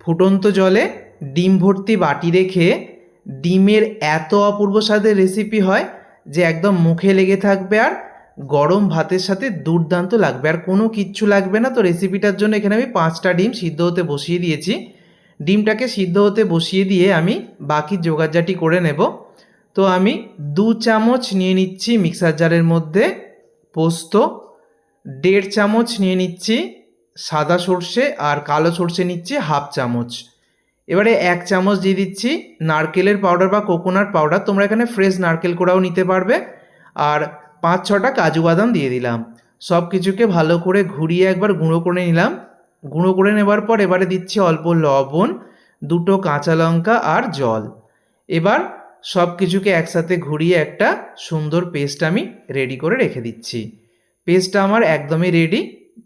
ফুটন্ত জলে ডিম ভর্তি বাটি রেখে ডিমের এত অপূর্ব স্বাদের রেসিপি হয় যে একদম মুখে লেগে থাকবে আর গরম ভাতের সাথে দুর্দান্ত লাগবে। আর কোনো কিচ্ছু লাগবে না। তো রেসিপিটার জন্য এখানে আমি পাঁচটা ডিম সিদ্ধ হতে বসিয়ে দিয়েছি। ডিমটাকে সিদ্ধ হতে বসিয়ে দিয়ে আমি বাকি জোগাড়জাটি করে নেব। তো আমি দু চামচ নিয়ে নিচ্ছি মিক্সার জারের মধ্যে পোস্ত, দেড় চামচ নিয়ে নিচ্ছি সাদা সর্ষে আর কালো সর্ষে নিচ্ছি হাফ চামচ। এবারে এক চামচ দিয়ে দিচ্ছি নারকেলের পাউডার বা কোকোনাট পাউডার তোমরা এখানে ফ্রেশ নারকেল কোড়াও নিতে পারবে। আর পাঁচ, ছটা কাজু বাদাম দিয়ে দিলাম। সব কিছুকে ভালো করে ঘুরিয়ে একবার গুঁড়ো করে নিলাম। গুঁড়ো করে নেবার পর এবারে দিচ্ছি অল্প লবণ, দুটো কাঁচা লঙ্কা আর জল। এবার সব কিছুকে একসাথে ঘুরিয়ে একটা সুন্দর পেস্ট আমি রেডি করে রেখে দিচ্ছি। পেস্টটা আমার একদমই রেডি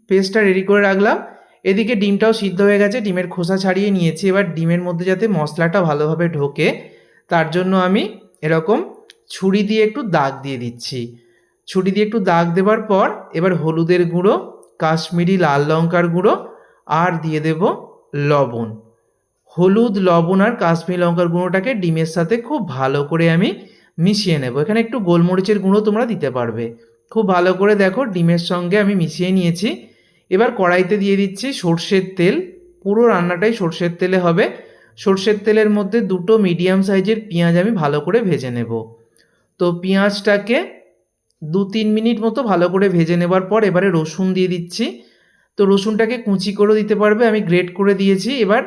পেস্টটা রেডি করে রাখলাম। এদিকে ডিমটাও সিদ্ধ হয়ে গেছে, ডিমের খোসা ছাড়িয়ে নিয়েছি। এবার ডিমের মধ্যে যাতে মশলাটা ভালোভাবে ঢোকে, তার জন্য আমি এরকম ছুরি দিয়ে একটু দাগ দিয়ে দিচ্ছি। ছুরি দিয়ে একটু দাগ দেবার পর এবার হলুদের গুঁড়ো, কাশ্মীরি লাল লঙ্কার গুঁড়ো, আর দিয়ে দেব লবণ। হলুদ, লবণ আর কাশ্মীরি লঙ্কার গুঁড়োটাকে ডিমের সাথে খুব ভালো করে আমি মিশিয়ে নেব। এখানে একটু গোলমরিচের গুঁড়ো তোমরা দিতে পারবে। খুব ভালো করে দেখো, ডিমের সঙ্গে আমি মিশিয়ে নিয়েছি। এবার কড়াইতে দিয়ে দিচ্ছি সর্ষের তেল। পুরো রান্নাটাই সর্ষের তেলে হবে। সর্ষের তেলের মধ্যে দুটো মিডিয়াম সাইজের পেঁয়াজ আমি ভালো করে ভেজে নেব। তো পেঁয়াজটাকে দু তিন মিনিট মতো ভালো করে ভেজে নেবার পর এবারে রসুন দিয়ে দিচ্ছি। তো রসুনটাকে কুচি করে দিতে পারবে, আমি গ্রেট করে দিয়েছি। এবার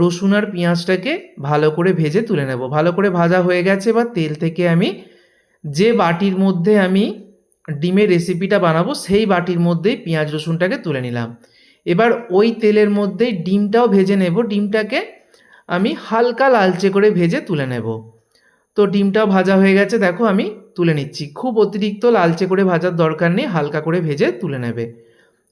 রসুন আর পেঁয়াজটাকে ভালো করে ভেজে তুলে নেব। ভালো করে ভাজা হয়ে গেছে, এবার তেল থেকে আমি যে বাটির মধ্যে আমি ডিমের রেসিপিটা বানাবো, সেই বাটির মধ্যেই পেঁয়াজ রসুনটাকে তুলে নিলাম। এবার ওই তেলের মধ্যেই ডিমটাও ভেজে নেব। ডিমটাকে আমি হালকা লালচে করে ভেজে তুলে নেব। তো ডিমটাও ভাজা হয়ে গেছে, দেখো আমি তুলে নিচ্ছি। খুব অতিরিক্ত লালচে করে ভাজার দরকার নেই, হালকা করে ভেজে তুলে নেবে।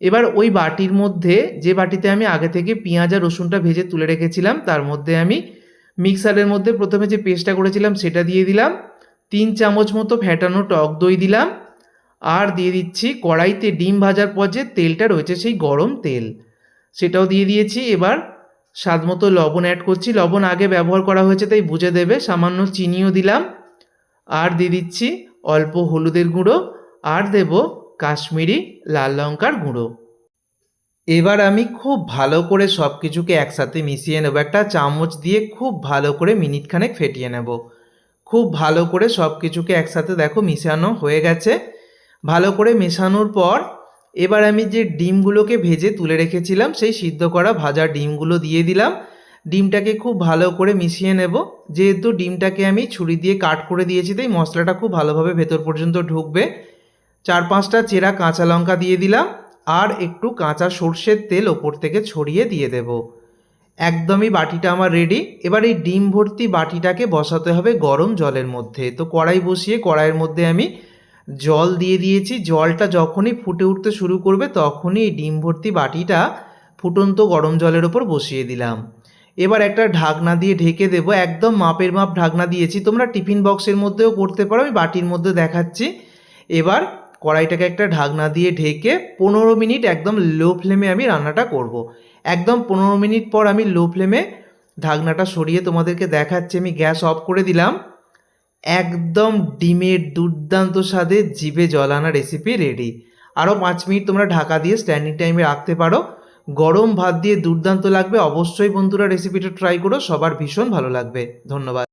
এবার ওই বাটির মধ্যে, যে বাটিতে আমি আগে থেকে পেঁয়াজ আর রসুনটা ভেজে তুলে রেখেছিলাম, তার মধ্যে আমি মিক্সারের মধ্যে প্রথমে যে পেস্টটা করেছিলাম, সেটা দিয়ে দিলাম। তিন চামচ মতো ফ্যাটানো টক দই দিলাম। আর দিয়ে দিচ্ছি কড়াইতে ডিম ভাজার পর যে তেলটা রয়েছে, সেই গরম তেল। সেটাও দিয়ে দিয়েছি। এবার স্বাদ মতো লবণ অ্যাড করছি। লবণ আগে ব্যবহার করা হয়েছে, তাই বুঝে দেবে। সামান্য চিনিও দিলাম। আর দিয়ে দিচ্ছি অল্প হলুদের গুঁড়ো। আর দেব কাশ্মীরি লাল লঙ্কার গুঁড়ো। এবার আমি খুব ভালো করে সব কিছুকে একসাথে মিশিয়ে নেব। একটা চামচ দিয়ে খুব ভালো করে মিনিটখানেক ফেটিয়ে নেব। খুব ভালো করে সব কিছুকে একসাথে দেখো, মিশানো হয়ে গেছে। ভালো করে মেশানোর পর এবার আমি যে ডিমগুলোকে ভেজে তুলে রেখেছিলাম, সেই সিদ্ধ করা ভাজা ডিমগুলো দিয়ে দিলাম। ডিমটাকে খুব ভালো করে মিশিয়ে নেব। যেহেতু ডিমটাকে আমি ছুরি দিয়ে কাট করে দিয়েছি, তাই মশলাটা খুব ভালোভাবে ভেতর পর্যন্ত ঢুকবে। চার পাঁচটা চেরা কাঁচা লঙ্কা দিয়ে দিলাম আর একটু কাঁচা সর্ষের তেল ওপর থেকে ছড়িয়ে দিয়ে দেব। একদমই বাটিটা আমার রেডি। এবার এই ডিম ভর্তি বাটিটাকে বসাতে হবে গরম জলের মধ্যে। তো কড়াই বসিয়ে কড়াইয়ের মধ্যে আমি জল দিয়ে দিয়েছি। জলটা যখনই ফুটে উঠতে শুরু করবে, তখনই ডিম ভর্তি বাটিটা ফুটন্ত গরম জলের ওপর বসিয়ে দিলাম। এবার একটা ঢাকনা দিয়ে ঢেকে দেবো। একদম মাপের মাপ ঢাকনা দিয়েছি। তোমরা টিফিন বক্সের মধ্যেও করতে পারো। আমি বাটির মধ্যে দেখাচ্ছি। এবার কড়াইটাকে একটা ঢাকনা দিয়ে ঢেকে পনেরো মিনিট একদম লো ফ্লেমে আমি রান্নাটা করব। একদম পনেরো মিনিট পর আমি লো ফ্লেমে ঢাকনাটা সরিয়ে তোমাদেরকে দেখাচ্ছি। আমি গ্যাস অফ করে দিলাম। একদম ডিমের দুর্দান্ত স্বাদে জিভে জল আনা রেসিপি রেডি আরও পাঁচ মিনিট তোমরা ঢাকা দিয়ে স্ট্যান্ডিং টাইমে রাখতে পারো। গরম ভাত দিয়ে দুর্দান্ত লাগবে। অবশ্যই বন্ধুরা রেসিপিটা ট্রাই করো। সবার ভীষণ ভালো লাগবে। ধন্যবাদ।